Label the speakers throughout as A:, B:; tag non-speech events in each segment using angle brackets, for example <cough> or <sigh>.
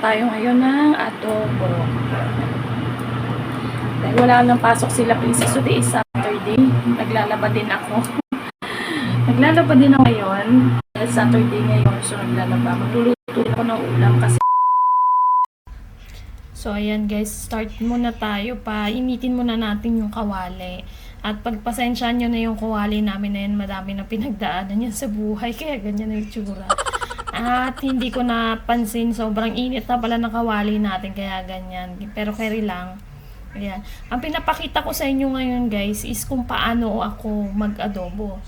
A: tayo ngayon ng adobo. Dahil wala nang pasok sila Princess today is Saturday. Naglalaba din ako. <laughs> naglalaba din ako ngayon. Dahil Saturday ngayon, so naglalaba. Magluluto ako ng ulam kasi So, ayan guys, start muna tayo pa. Initin muna natin yung kawali. At pagpasensyahan nyo na yung kawali namin na yan, madami na pinagdaanan yan sa buhay. <laughs> Kaya ganyan na yung tsura. At hindi ko napansin, sobrang init na pala ng kawali natin. Kaya ganyan. Pero carry lang. Ayan. Ang pinapakita ko sa inyo ngayon guys is kung paano ako mag-adobo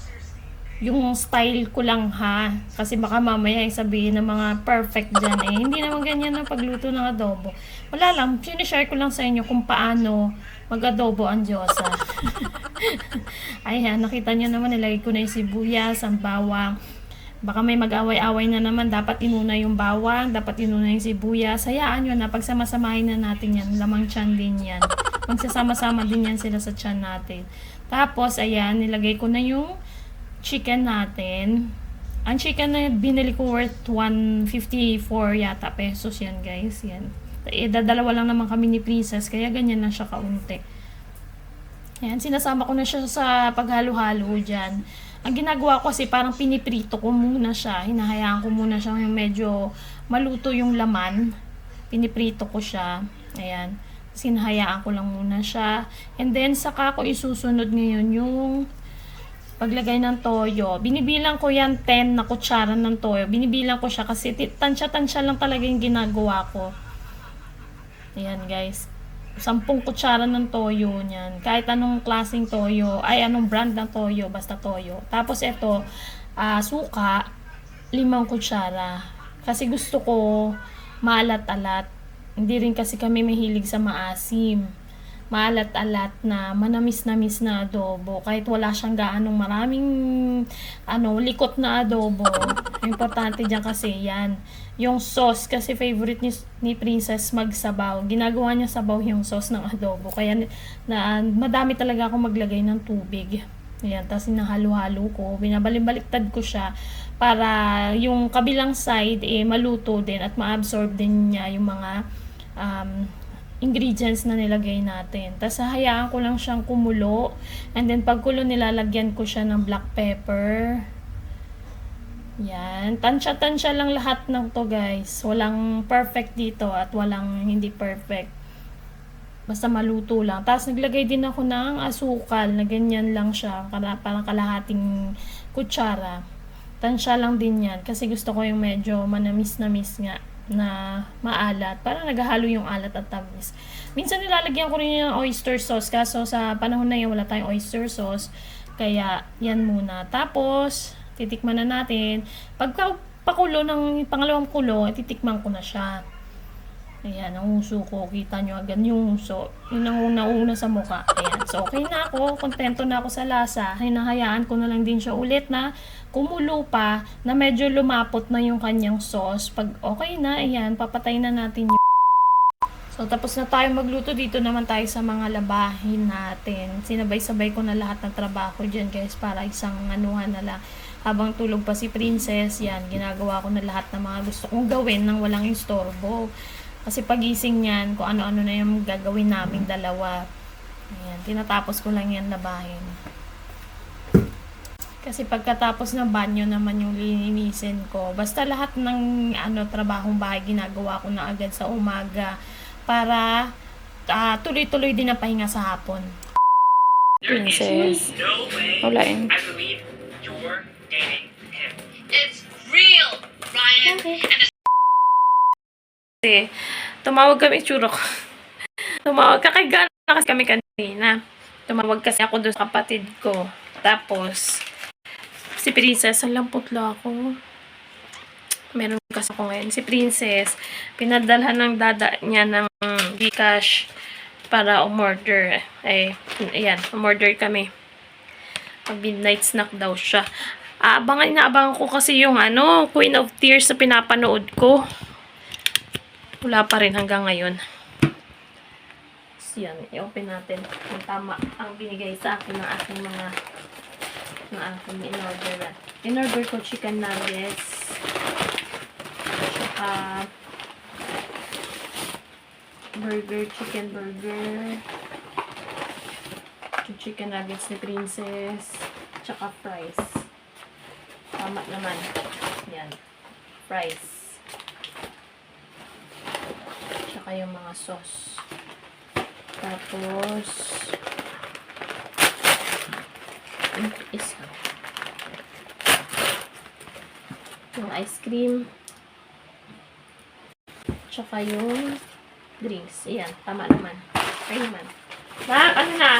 A: yung style ko lang ha. Kasi baka mamaya sabihin ng mga perfect dyan eh. Hindi naman ganyan ang pagluto ng adobo. Wala lang, sinishare ko lang sa inyo kung paano mag-adobo ang Diyosa. <laughs> Ayan, nakita nyo naman, nilagay ko na yung sibuyas, ang bawang. Baka may mag-away-away na naman, dapat inuna yung bawang, dapat inuna yung sibuyas. Hayaan nyo na, pagsamasamahin na natin yan, lamang tiyan din yan. Magsasama-sama din yan sila sa tiyan natin. Tapos, ayan, nilagay ko na yung chicken natin. Ang chicken na binili ko worth 154 yata pesos yan guys. Yan. Eh, dadalawa lang naman kami ni Princess kaya ganyan na siya kaunti. Ayan, sinasama ko na siya sa paghalo-halo dyan. Ang ginagawa ko kasi parang piniprito ko muna siya. Hinahayaan ko muna siya medyo maluto yung laman. Piniprito ko siya. Ayan. Sinahayaan ko lang muna siya. And then, saka ko isusunod ngayon yung paglagay ng toyo. Binibilang ko yan 10 na kutsara ng toyo. Binibilang ko siya kasi tansya-tansya lang talaga yung ginagawa ko. Ayan guys. 10 kutsara ng toyo niyan. Kahit anong klaseng toyo, ay anong brand ng toyo, basta toyo. Tapos ito, ah, suka, limang kutsara. Kasi gusto ko maalat-alat. Hindi rin kasi kami mahilig sa maasim maalat-alat na manamis-namis na adobo kahit wala siyang gaanong maraming ano likot na adobo importante diyan kasi yan yung sauce kasi favorite ni, ni Princess magsabaw ginagawa niya sabaw yung sauce ng adobo kaya na madami talaga ako maglagay ng tubig Ayan, tapos hinahalo-halo ko, binabaliktad ko siya para yung kabilang side eh maluto din at ma-absorb din niya yung mga um, ingredients na nilagay natin. Tapos hahayaan ko lang siyang kumulo. And then pagkulo nilalagyan ko siya ng black pepper. Yan. Tansya-tansya lang lahat ng to guys. Walang perfect dito at walang hindi perfect. Basta maluto lang. Tapos naglagay din ako ng asukal na ganyan lang siya. Parang kalahating kutsara. Tansya lang din yan. Kasi gusto ko yung medyo manamis-namis nga na maalat. Parang naghahalo yung alat at tamis. Minsan nilalagyan ko rin yung oyster sauce. Kaso sa panahon na yun, wala tayong oyster sauce. Kaya, yan muna. Tapos, titikman na natin. Pagka pakulo ng pangalawang kulo, titikman ko na siya. Ayan, ang uso ko. Kita nyo agad yung uso. Yun ang una-una sa mukha. Ayan. So, okay na ako. Kontento na ako sa lasa. Hinahayaan ko na lang din siya ulit na kumulo pa na medyo lumapot na yung kanyang sauce. Pag okay na, ayan, papatay na natin yung So, tapos na tayo magluto. Dito naman tayo sa mga labahin natin. Sinabay-sabay ko na lahat ng trabaho dyan, guys, para isang anuhan na lang. Habang tulog pa si Princess, yan, ginagawa ko na lahat ng mga gusto kong gawin nang walang istorbo. Kasi pagising niyan, kung ano-ano na yung gagawin naming dalawa. Ayan, tinatapos ko lang yan labahin. Kasi pagkatapos ng banyo naman yung lilinisin ko. Basta lahat ng ano trabahong bahay ginagawa ko na agad sa umaga para ah, tuloy-tuloy din ang pahinga sa hapon. Princess. Wala yun.
B: Real, Ryan. And the
A: Kasi, tumawag kami, tsuro ko. tumawag, kakagana kasi kami kanina. Tumawag kasi ako doon sa kapatid ko. Tapos, si Princess, ang lampot-la ako. Meron kasi ako ngayon. Si Princess, pinadalhan ng dada niya ng Gcash para umorder. Ay, ayan, umorder kami. Pag midnight snack daw siya. Aabangan, inaabangan ko kasi yung ano, Queen of Tears na pinapanood ko. Wala pa rin hanggang ngayon. So, yan. I-open natin. Ang tama ang binigay sa akin ng aking mga ng aking in-order. In-order ko chicken nuggets. Tsaka burger, chicken burger. Chicken nuggets ni Princess. Tsaka fries. Tama naman. Yan. Fries. Tsaka yung mga sauce. Tapos, isa. Yung ice cream. Tsaka yung drinks. Ayan, tama naman. Okay naman. Ma, ano na?